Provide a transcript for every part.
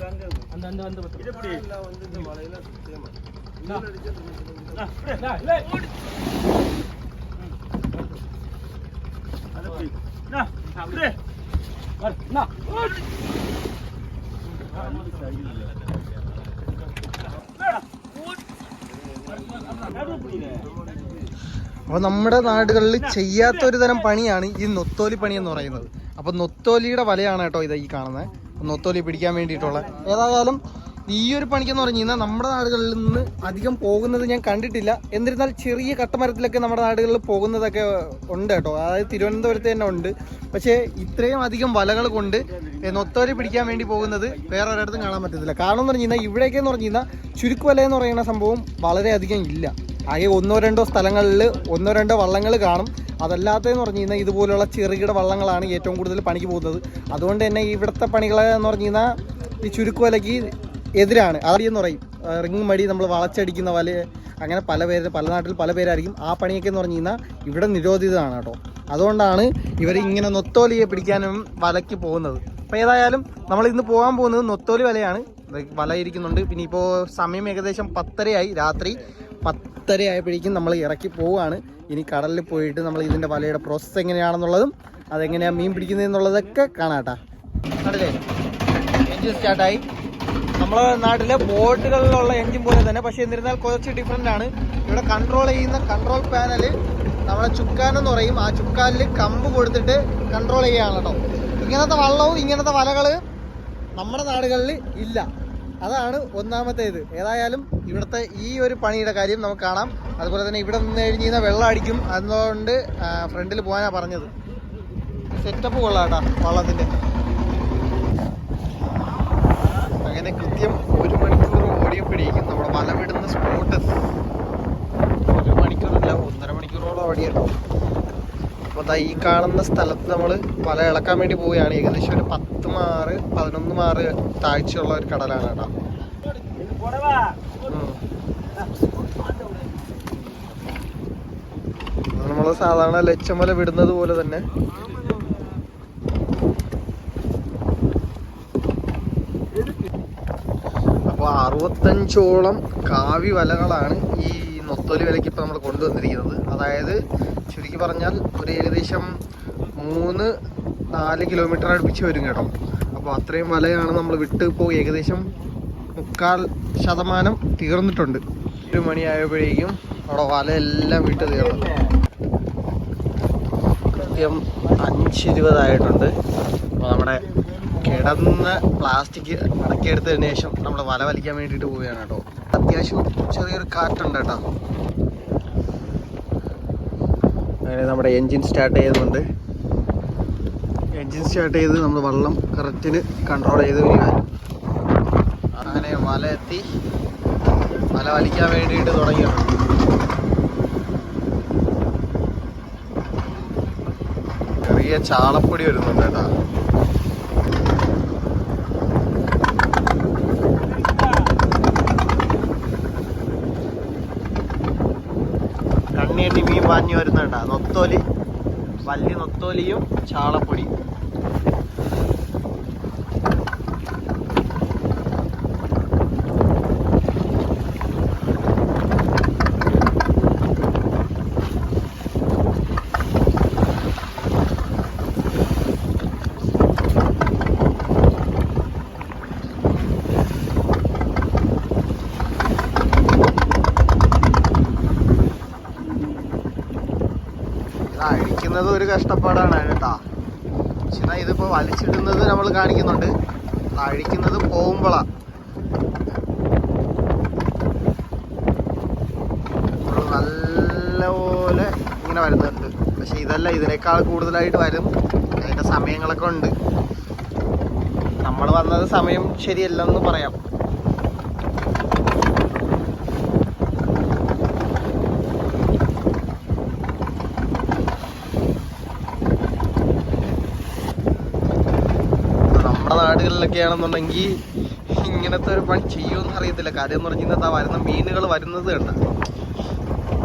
அந்த அந்த அந்த பக்கம். இது எப்படி வந்து இந்த மலையில சுத்தமா இந்தா. அடிச்சு ஆ, இப்படி, இந்தா, இல்லை. அது எப்படி இந்தா, இப்படி. வரு, இந்தா. அது எப்படிண்ணே? അപ്പോൾ നമ്മുടെ നാടുകളിൽ ചെയ്യാത്ത ഒരു തരം പണിയാണ് ഈ നൊത്തോലി പണി എന്ന് പറയുന്നത് അപ്പോൾ നൊത്തോലിയുടെ വലയാണ് കേട്ടോ ഇത് ഈ കാണുന്നത് നൊത്തോലി പിടിക്കാൻ വേണ്ടിയിട്ടുള്ള. ഏതായാലും ഈ ഒരു പണിക്കെന്ന് പറഞ്ഞു കഴിഞ്ഞാൽ നമ്മുടെ നാടുകളിൽ നിന്ന് അധികം പോകുന്നത് ഞാൻ കണ്ടിട്ടില്ല. എന്നിരുന്നാൽ ചെറിയ കട്ടമരത്തിലൊക്കെ നമ്മുടെ നാടുകളിൽ പോകുന്നതൊക്കെ ഉണ്ട് കേട്ടോ. അതായത് തിരുവനന്തപുരത്ത് തന്നെ ഉണ്ട്. പക്ഷേ ഇത്രയും അധികം വലകൾ കൊണ്ട് നൊത്തോലി പിടിക്കാൻ വേണ്ടി പോകുന്നത് വേറെ ഒരിടത്തും കാണാൻ പറ്റത്തില്ല. കാരണം എന്ന് പറഞ്ഞു കഴിഞ്ഞാൽ ഇവിടേക്കെന്ന് പറഞ്ഞു കഴിഞ്ഞാൽ ചുരുക്കുവല എന്ന് പറയുന്ന സംഭവം വളരെയധികം ഇല്ല. ആകെ ഒന്നോ രണ്ടോ സ്ഥലങ്ങളിൽ ഒന്നോ രണ്ടോ വള്ളങ്ങൾ കാണും. അതല്ലാത്തതെന്ന് പറഞ്ഞു കഴിഞ്ഞാൽ ഇതുപോലുള്ള ചെറുകിട വള്ളങ്ങളാണ് ഏറ്റവും കൂടുതൽ പണിക്ക് പോകുന്നത്. അതുകൊണ്ട് തന്നെ ഇവിടുത്തെ പണികളെന്ന് പറഞ്ഞു കഴിഞ്ഞാൽ ഈ ചുരുക്കുവലയ്ക്ക് എതിരാണ്. എന്ന് പറയും റിങ്ങും റിങ് മടി നമ്മൾ വളച്ചടിക്കുന്ന വല അങ്ങനെ പല പേര് പല നാട്ടിൽ പല പേരായിരിക്കും. ആ പണിയൊക്കെ എന്ന് പറഞ്ഞു കഴിഞ്ഞാൽ ഇവിടെ നിരോധിതമാണ് കേട്ടോ. അതുകൊണ്ടാണ് ഇവർ ഇങ്ങനെ നൊത്തോലിയെ പിടിക്കാനും വലയ്ക്ക് പോകുന്നത്. അപ്പോൾ ഏതായാലും നമ്മൾ ഇന്ന് പോകാൻ പോകുന്നത് നൊത്തോലി വലയാണ്. വല ഇരിക്കുന്നുണ്ട് പിന്നെ ഇപ്പോൾ സമയം ഏകദേശം പത്തരയായി. രാത്രി പത്തര ആയപ്പോഴേക്കും നമ്മൾ ഇറക്കി പോവുകയാണ്. ഇനി കടലിൽ പോയിട്ട് നമ്മൾ ഇതിന്റെ വലയുടെ പ്രോസസ്സ് എങ്ങനെയാണെന്നുള്ളതും അതെങ്ങനെയാണ് മീൻ പിടിക്കുന്നതെന്നുള്ളതൊക്കെ കാണാട്ടാ. കടലേ എൻജിൻ സ്റ്റാർട്ടായി നമ്മളെ നാട്ടിലെ ബോട്ടുകളിലുള്ള എഞ്ചിൻ പോലെ തന്നെ പക്ഷേ എന്നിരുന്നാൽ കുറച്ച് ഡിഫറെന്റ് ആണ്. ഇവിടെ കൺട്രോൾ ചെയ്യുന്ന കൺട്രോൾ പാനൽ നമ്മളെ ചുക്കാൻ എന്ന് പറയും. ആ ചുക്കാനിൽ കമ്പ് കൊടുത്തിട്ട് കൺട്രോൾ ചെയ്യുകയാണ് കേട്ടോ. ഇങ്ങനത്തെ വള്ളവും ഇങ്ങനത്തെ വലകൾ നമ്മുടെ നാടുകളിൽ ഇല്ല. അതാണ് ഒന്നാമത്തേത്. ഏതായാലും ഇവിടുത്തെ ഈ ഒരു പണിയുടെ കാര്യം നമുക്ക് കാണാം. അതുപോലെ തന്നെ ഇവിടെ നിന്ന് കഴിഞ്ഞ് കഴിഞ്ഞാൽ വെള്ളം അടിക്കും അതുകൊണ്ട് ഫ്രണ്ടിൽ പോകാനാണ് പറഞ്ഞത്. സെറ്റപ്പ് കൊള്ളാട്ടാ വള്ളത്തിന്റെ അങ്ങനെ കൃത്യം ഒരു മണിക്കൂർ ഓടിയപ്പോഴേക്കും നമ്മുടെ വലവിടുന്ന സ്പോട്ട് ഒരു മണിക്കൂറില്ല ഒന്നര മണിക്കൂറോളം ഓടിയല്ലോ അപ്പോൾ ഈ കാണുന്ന സ്ഥലത്ത് നമ്മൾ വല ഇളക്കാൻ വേണ്ടി പോവുകയാണ്. ഏകദേശം ഒരു പത്ത് മാറ് പതിനൊന്ന് മാറ് താഴ്ചയുള്ള ഒരു കടലാണ് കേട്ടോ. നമ്മൾ സാധാരണ ലക്ഷമല വിടുന്നത് പോലെ തന്നെ. അപ്പോൾ അറുപത്തഞ്ചോളം കാവി വലകളാണ് ഈ നൊത്തോലി വിലയ്ക്ക് ഇപ്പോൾ നമ്മൾ കൊണ്ടുവന്നിരിക്കുന്നത്. അതായത് ചുരുക്കി പറഞ്ഞാൽ ഒരു ഏകദേശം മൂന്ന് നാല് കിലോമീറ്റർ അടുപ്പിച്ച് വരും കേട്ടോ. അപ്പോൾ അത്രയും വലയാണ് നമ്മൾ വിട്ട് ഇപ്പോൾ ഏകദേശം മുക്കാൽ ശതമാനം തീർന്നിട്ടുണ്ട്. ഒരു മണിയായപ്പോഴേക്കും അവിടെ വലയെല്ലാം വിട്ട് തീർന്നു. കൃത്യം അഞ്ച് ഇരുപതായിട്ടുണ്ട് അപ്പോൾ നമ്മുടെ കിടന്ന പ്ലാസ്റ്റിക് മടക്കിയെടുത്തതിന് ശേഷം നമ്മൾ വല വലിക്കാൻ വേണ്ടിയിട്ട് പോവുകയാണ് കേട്ടോ. അത്യാവശ്യം ചെറിയൊരു കാറ്റുണ്ട് കേട്ടോ. അങ്ങനെ നമ്മുടെ എൻജിൻ സ്റ്റാർട്ട് ചെയ്യുന്നുണ്ട് എൻജിൻ സ്റ്റാർട്ട് ചെയ്ത് നമ്മൾ വെള്ളം കറക്റ്റിന് കൺട്രോൾ ചെയ്ത് വരിക അങ്ങനെ വല എത്തി. വല വലിക്കാൻ വേണ്ടിയിട്ട് തുടങ്ങിയാണ് ചെറിയ ചാളപ്പൊടി വരുന്നുണ്ട് കേട്ടാ. പാഞ്ഞു വരുന്നുണ്ടാ നൊത്തോലി. വലിയ നൊത്തോലിയും ചാളപ്പൊടി ഇത് അഴിക്കുന്നത് ഒരു കഷ്ടപ്പാടാണ് കേട്ടാ. പക്ഷേ ഇതിപ്പോ വലിച്ചിടുന്നത് നമ്മൾ കാണിക്കുന്നുണ്ട്. അഴിക്കുന്നത് പോകുമ്പോളാ. നല്ലപോലെ ഇങ്ങനെ വരുന്നുണ്ട്. പക്ഷെ ഇതല്ല ഇതിനേക്കാൾ കൂടുതലായിട്ട് വരും. അതിന്റെ സമയങ്ങളൊക്കെ ഉണ്ട്. നമ്മൾ വന്നത് സമയം ശരിയല്ലെന്ന് പറയാം. നാടുകളിലൊക്കെ ആണെന്നുണ്ടെങ്കിൽ ഇങ്ങനത്തെ ഒരു പണി ചെയ്യുമെന്ന് അറിയത്തില്ല. കാര്യം എന്ന് പറഞ്ഞു കഴിഞ്ഞാൽ വരുന്ന മീനുകൾ വരുന്നത് കണ്ട.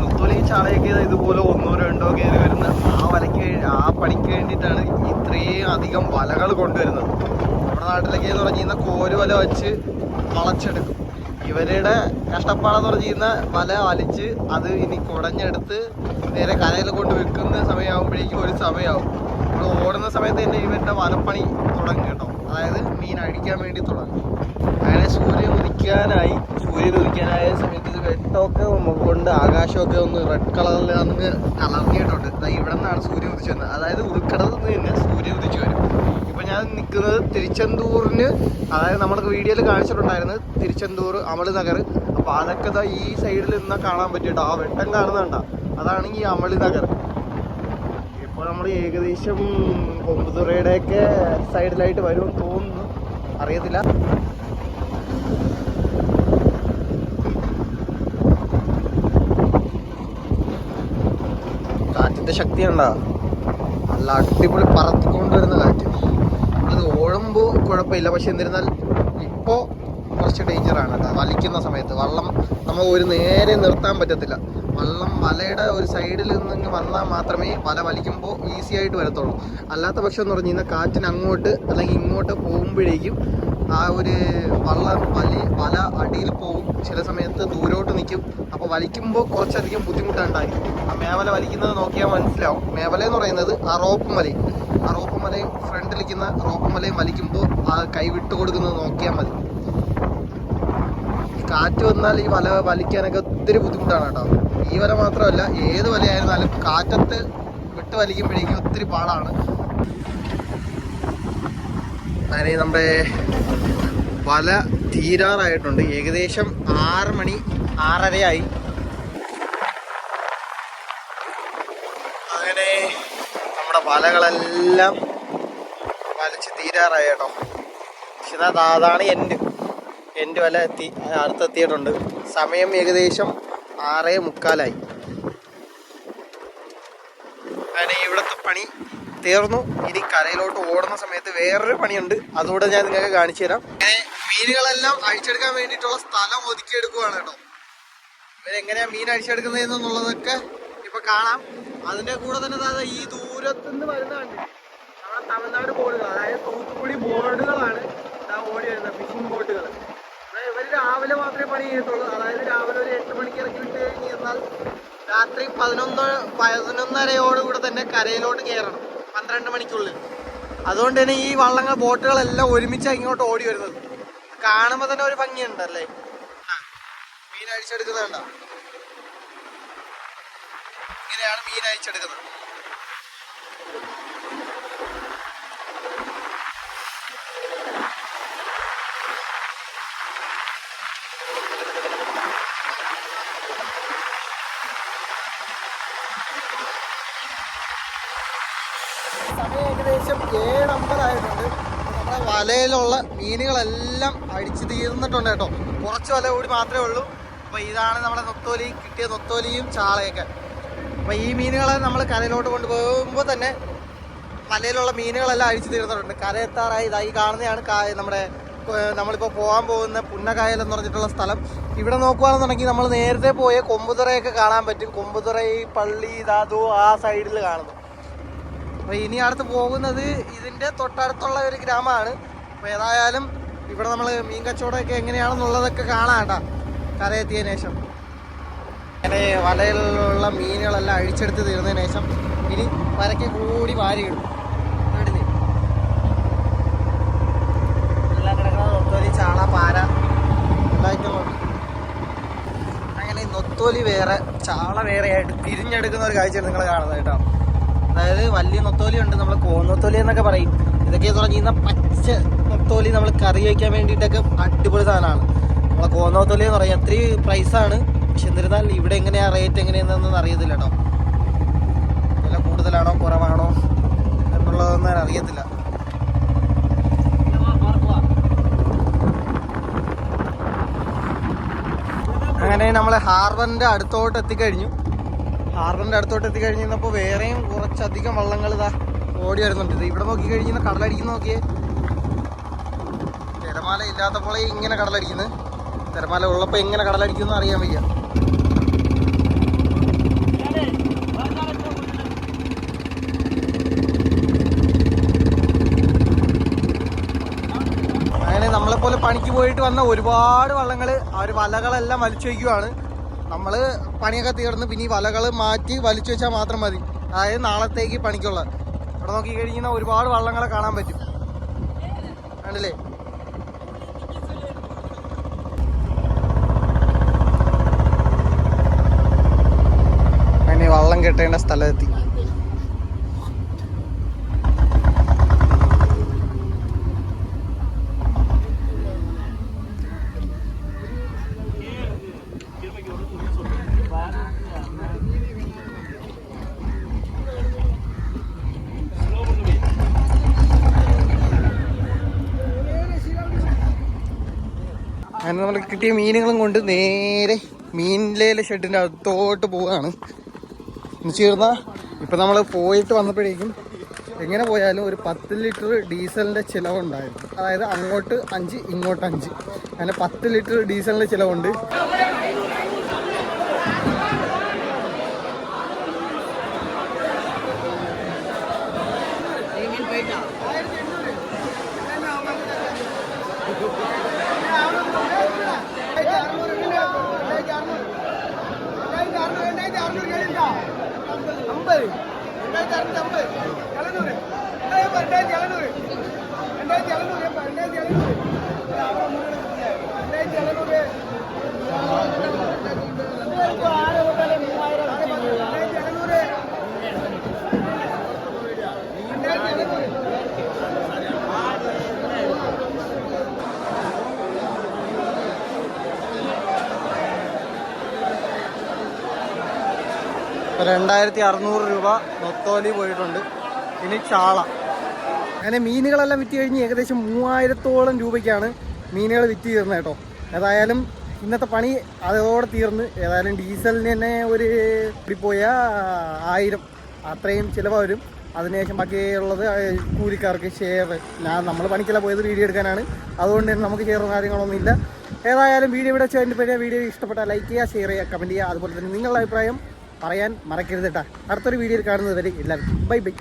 മുത്തോലി ചാളയൊക്കെ ഇതുപോലെ ഒന്നോ രണ്ടോ കയറി വരുന്ന ആ വലയ്ക്ക് ആ പണിക്ക് വേണ്ടിയിട്ടാണ് ഇത്രയും അധികം വലകൾ കൊണ്ടുവരുന്നത്. നമ്മുടെ നാട്ടിലൊക്കെ എന്ന് പറഞ്ഞു കഴിഞ്ഞാൽ കോരുവല വെച്ച് വളച്ചെടുക്കും. ഇവരുടെ കഷ്ടപ്പാടെന്ന് പറഞ്ഞു കഴിഞ്ഞാൽ വല വലിച്ച് അത് ഇനി കുടഞ്ഞെടുത്ത് നേരെ കരയിൽ കൊണ്ട് വെക്കുന്ന സമയമാകുമ്പോഴേക്കും ഒരു സമയമാവും നമ്മൾ ഓടുന്ന സമയത്ത് തന്നെ ഇവരുടെ വലപ്പണി തുടങ്ങും കേട്ടോ. അതായത് മീൻ അടിക്കാൻ വേണ്ടി തുടങ്ങും. അങ്ങനെ സൂര്യൻ ഉദിക്കാനായി സൂര്യൻ ഉദിക്കാനായ സമയത്ത് വെട്ടമൊക്കെ കൊണ്ട് ആകാശമൊക്കെ ഒന്ന് റെഡ് കളറിൽ അങ്ങ് കലർന്നിട്ടുണ്ട്. ഇവിടെ നിന്നാണ് സൂര്യൻ ഉദിച്ചു വന്നത്. അതായത് ഉൾക്കടലിൽ നിന്ന് തന്നെ സൂര്യൻ ഉദിച്ചു വരും. ഇപ്പൊ ഞാൻ നിൽക്കുന്നത് തിരുച്ചെന്തൂറിന് അതായത് നമ്മൾക്ക് വീഡിയോയിൽ കാണിച്ചിട്ടുണ്ടായിരുന്നത് തിരുച്ചെന്തൂർ അമൾ നഗർ. അപ്പൊ അതൊക്കെ ഈ സൈഡിൽ നിന്നാ കാണാൻ പറ്റിട്ടോ ആ വെട്ടം കാണുന്നുണ്ടോ അതാണ് ഈ അമളി നഗർ. ഇപ്പോൾ നമ്മൾ ഏകദേശം കൊമ്പുതുറയുടെയൊക്കെ സൈഡിലായിട്ട് വരുമെന്ന് തോന്നുന്നു. അറിയത്തില്ല. കാറ്റിന്റെ ശക്തി ഉണ്ടോ നല്ല അടിപൊളി പറത്തിക്കൊണ്ട് വരുന്ന കാറ്റ്. അത് ഓഴുമ്പോൾ കുഴപ്പമില്ല. പക്ഷെ എന്നിരുന്നാൽ ഇപ്പോൾ കുറച്ച് ഡേഞ്ചറാണ് കേട്ടോ. വലിക്കുന്ന സമയത്ത്. വള്ളം നമ്മൾ ഒരു നേരെ നിർത്താൻ പറ്റത്തില്ല. വള്ളം വലയുടെ ഒരു സൈഡിൽ നിന്ന് വന്നാൽ മാത്രമേ വല വലിക്കുമ്പോൾ ഈസി ആയിട്ട് വരത്തുള്ളൂ. അല്ലാത്ത പക്ഷം എന്ന് പറഞ്ഞു കഴിഞ്ഞാൽ കാറ്റിന് അങ്ങോട്ട് അല്ലെങ്കിൽ ഇങ്ങോട്ട് പോകുമ്പോഴേക്കും ആ ഒരു വള്ളം വലി വല അടിയിൽ പോകും. ചില സമയത്ത് ദൂരോട്ട് നിൽക്കും. അപ്പോൾ വലിക്കുമ്പോൾ കുറച്ചധികം ബുദ്ധിമുട്ടുണ്ടായി. ആ മേവല വലിക്കുന്നത് നോക്കിയാൽ മനസ്സിലാവും. മേവല എന്ന് പറയുന്നത് ആ റോപ്പ് മലയും ആ റോപ്പ് മലയും ഫ്രണ്ടിലിരിക്കുന്ന റോപ്പ് മലയും വലിക്കുമ്പോൾ ആ കൈ വിട്ടു കൊടുക്കുന്നത് നോക്കിയാൽ മതി. കാറ്റ് വന്നാൽ ഈ വല വലിക്കാനൊക്കെ ഒത്തിരി ബുദ്ധിമുട്ടാണ് കേട്ടോ. ഈ വല മാത്രമല്ല ഏത് വലയായിരുന്നാലും കാറ്റത്ത് വിട്ട് വലിക്കുമ്പോഴേക്കും ഒത്തിരി പാടാണ്. അങ്ങനെ നമ്മുടെ വല തീരാറായിട്ടുണ്ട്. ഏകദേശം ആറ് മണി ആറരയായി. അങ്ങനെ നമ്മുടെ വലകളെല്ലാം വലിച്ച് തീരാറായിട്ടോ പക്ഷെ അതാണ് എന്റെ എന്റെ വല എത്തി അടുത്തെത്തിയിട്ടുണ്ട്. സമയം ഏകദേശം ആറേ മുക്കാലായി. അങ്ങനെ ഇവിടുത്തെ പണി തീർന്നു. ഇനി കരയിലോട്ട് ഓടുന്ന സമയത്ത് വേറൊരു പണിയുണ്ട്. അതുകൂടെ ഞാൻ നിങ്ങൾക്ക് കാണിച്ചു തരാം. മീനുകളെല്ലാം അഴിച്ചെടുക്കാൻ വേണ്ടിയിട്ടുള്ള സ്ഥലം ഒതുക്കിയെടുക്കുവാണ് കേട്ടോ. ഇവരെങ്ങനെയാ മീൻ അഴിച്ചെടുക്കുന്നത് എന്നുള്ളതൊക്കെ ഇപ്പൊ കാണാം. അതിന്റെ കൂടെ തന്നെ അതായത് ഈ ദൂരത്തുനിന്ന് വരുന്നതാണ് നമ്മുടെ തമിഴ്നാട് ബോർഡുകൾ അതായത് തൂത്തുക്കുടി ബോർഡുകളാണ് ഓടി വരുന്നത് ഫിഷിംഗ് ബോട്ടുകൾ ഇവർ രാവിലെ മാത്രമേ പണി ചെയ്തിട്ടുള്ളൂ. അതായത് രാവിലെ ഒരു എട്ട് മണിക്ക് ഇറക്കി വിട്ട് കഴിഞ്ഞ് എന്നാൽ രാത്രി പതിനൊന്ന് പതിനൊന്നരയോടുകൂടെ തന്നെ കരയിലോട്ട് കയറണം പന്ത്രണ്ട് മണിക്കുള്ളിൽ. അതുകൊണ്ട് തന്നെ ഈ വള്ളങ്ങൾ ബോട്ടുകളെല്ലാം ഒരുമിച്ച് ഇങ്ങോട്ട് ഓടി വരുന്നത്. കാണുമ്പോൾ തന്നെ ഒരു ഭംഗിയുണ്ടല്ലേ മീൻ അഴിച്ചെടുക്കുന്നുണ്ടോ ഇങ്ങനെയാണ് മീൻ അഴിച്ചെടുക്കുന്നത് സമയം ഏകദേശം ഏഴ് അമ്പതായിട്ടുണ്ട് നമ്മുടെ വലയിലുള്ള മീനുകളെല്ലാം അടിച്ചു തീർന്നിട്ടുണ്ട് കേട്ടോ. കുറച്ച് വല കൂടി മാത്രമേ ഉള്ളൂ. അപ്പോൾ ഇതാണ് നമ്മുടെ നൊത്തോലി കിട്ടിയ നൊത്തോലിയും ചാളയൊക്കെ. അപ്പോൾ ഈ മീനുകളെ നമ്മൾ കരയിലോട്ട് കൊണ്ടുപോകുമ്പോൾ തന്നെ വലയിലുള്ള മീനുകളെല്ലാം അഴിച്ചു തീർന്നിട്ടുണ്ട് കരയെത്താറായി. ഇതായി കാണുന്നതാണ് നമ്മുടെ നമ്മളിപ്പോൾ പോകാൻ പോകുന്ന പുന്നകായൽ എന്ന് പറഞ്ഞിട്ടുള്ള സ്ഥലം. ഇവിടെ നോക്കുകയാണെന്നുണ്ടെങ്കിൽ നമ്മൾ നേരത്തെ പോയ കൊമ്പുതുറയൊക്കെ കാണാൻ പറ്റും. കൊമ്പുതുറ ഈ പള്ളി ഇതാതോ ആ സൈഡിൽ കാണുന്നു. അപ്പോൾ ഇനി അടുത്ത് പോകുന്നത് ഇതിന്റെ തൊട്ടടുത്തുള്ള ഒരു ഗ്രാമമാണ്. അപ്പോൾ ഏതായാലും ഇവിടെ നമ്മൾ മീൻ കച്ചവടമൊക്കെ എങ്ങനെയാണെന്നുള്ളതൊക്കെ കാണാണ്ട കരയെത്തിയതിനു ശേഷം. അങ്ങനെ വലയിലുള്ള മീനുകളെല്ലാം അഴിച്ചെടുത്ത് തീർന്നതിന് ശേഷം ഇനി വരയ്ക്ക് കൂടി വാരി ഇടും നൊത്തോലി ചാള പാര. അങ്ങനെ നൊത്തോലി വേറെ ചാള വേറെ ആയിട്ട് തിരിഞ്ഞെടുക്കുന്ന ഒരു കാഴ്ചയാണ് നിങ്ങൾ കാണുന്നത് കേട്ടോ. അതായത് വലിയ നൊത്തോലി ഉണ്ട് നമ്മൾ കോന്നൊത്തോലി എന്നൊക്കെ പറയും. ഇതൊക്കെ തുടങ്ങിയിരുന്ന പച്ച നൊത്തോലി നമ്മൾ കറി വയ്ക്കാൻ വേണ്ടിയിട്ടൊക്കെ അടിപൊളി സാധനമാണ്. നമ്മളെ കോന്നൊത്തോലി എന്ന് പറയും. അത്രയും പ്രൈസാണ് പക്ഷെ എന്നിരുന്നാൽ ഇവിടെ എങ്ങനെയാണ് റേറ്റ് എങ്ങനെയാണെന്നൊന്നും അറിയത്തില്ല കേട്ടോ. വില കൂടുതലാണോ കുറവാണോ എന്നുള്ളതൊന്നും അറിയത്തില്ല. അങ്ങനെ നമ്മൾ ഹാർബറിന്റെ അടുത്തോട്ട് എത്തിക്കഴിഞ്ഞു. ഹാർബറിന്റെ അടുത്തോട്ട് എത്തിക്കഴിഞ്ഞപ്പോൾ വേറെയും കുറച്ചധികം വള്ളങ്ങൾ ഇതാ ഓടി വരുന്നുണ്ട്. ഇത് ഇവിടെ നോക്കി കഴിഞ്ഞാൽ കടലടിക്കുന്ന നോക്കിയേ. തിരമാല ഇല്ലാത്തപ്പോഴേ ഇങ്ങനെ കടലടിക്കുന്നു. തിരമാല ഉള്ളപ്പോൾ എങ്ങനെ കടലടിക്കുന്നു അറിയാൻ വയ്യ. അങ്ങനെ നമ്മളെപ്പോലെ പണിക്ക് പോയിട്ട് വന്ന ഒരുപാട് വള്ളങ്ങൾ ഒരു വലകളെല്ലാം വലിച്ചു വയ്ക്കുവാണ്. നമ്മൾ പണിയൊക്കെ തീർന്ന് പിന്നെ ഈ വലകൾ മാറ്റി വലിച്ചു വെച്ചാൽ മാത്രം മതി. അതായത് നാളത്തേക്ക് പണിക്കുള്ള. ഇവിടെ നോക്കി കഴിഞ്ഞാൽ ഒരുപാട് വള്ളങ്ങളെ കാണാൻ പറ്റും. കണ്ടില്ലേ? പിന്നെ വള്ളം കെട്ടേണ്ട സ്ഥലത്തെത്തി അങ്ങനെ നമ്മൾ കിട്ടിയ മീനുകളും കൊണ്ട് നേരെ മീനിലേലെ ഷെഡിന്റെ അകത്തോട്ട് പോവുകയാണ് എന്ന് ചേർന്നാ ഇപ്പൊ നമ്മൾ പോയിട്ട് വന്നപ്പോഴേക്കും എങ്ങനെ പോയാലും ഒരു പത്ത് ലിറ്റർ ഡീസലിന്റെ ചിലവുണ്ടായിരുന്നു. അതായത് അങ്ങോട്ട് അഞ്ച് ഇങ്ങോട്ട് അഞ്ച്. അങ്ങനെ പത്ത് ലിറ്റർ ഡീസലിന്റെ ചിലവുണ്ട്. ஐம்பது. ரெண்டாயிரத்தி அறுநூத்தி ஐம்பது. எழுநூறு. ரெண்டாயிரத்தி எழுநூறு ரெண்டாயிரத்தி எழுநூறு. രണ്ടായിരത്തി അറുന്നൂറ് രൂപ നൊത്തോലി പോയിട്ടുണ്ട്. ഇനി ചാള. അങ്ങനെ മീനുകളെല്ലാം വിറ്റ് കഴിഞ്ഞ് ഏകദേശം മൂവായിരത്തോളം രൂപയ്ക്കാണ് മീനുകൾ വിറ്റ് തീർന്നത് കേട്ടോ. ഏതായാലും ഇന്നത്തെ പണി അതോടെ തീർന്ന്. ഏതായാലും ഡീസലിന് തന്നെ ഒരു പോയ ആയിരം. അത്രയും ചിലവ് വരും. അതിനുശേഷം ബാക്കിയുള്ളത് കൂലിക്കാർക്ക് ഷെയർ ഞാൻ നമ്മൾ പണിക്കല്ല പോയത് വീഡിയോ എടുക്കാനാണ്. അതുകൊണ്ട് തന്നെ നമുക്ക് ചേർന്ന കാര്യങ്ങളൊന്നും ഇല്ല. ഏതായാലും വീഡിയോ ഇവിടെ വെച്ചാൽ വീഡിയോ ഇഷ്ടപ്പെട്ടാൽ ലൈക്ക് ചെയ്യുക ഷെയർ ചെയ്യുക കമന്റ് ചെയ്യുക. അതുപോലെ തന്നെ നിങ്ങളുടെ അഭിപ്രായം പറയാൻ മറക്കരുത് കേട്ടോ. അടുത്തൊരു വീഡിയോയിൽ കാണുന്നത് വരെ എല്ലാവർക്കും. Bye bye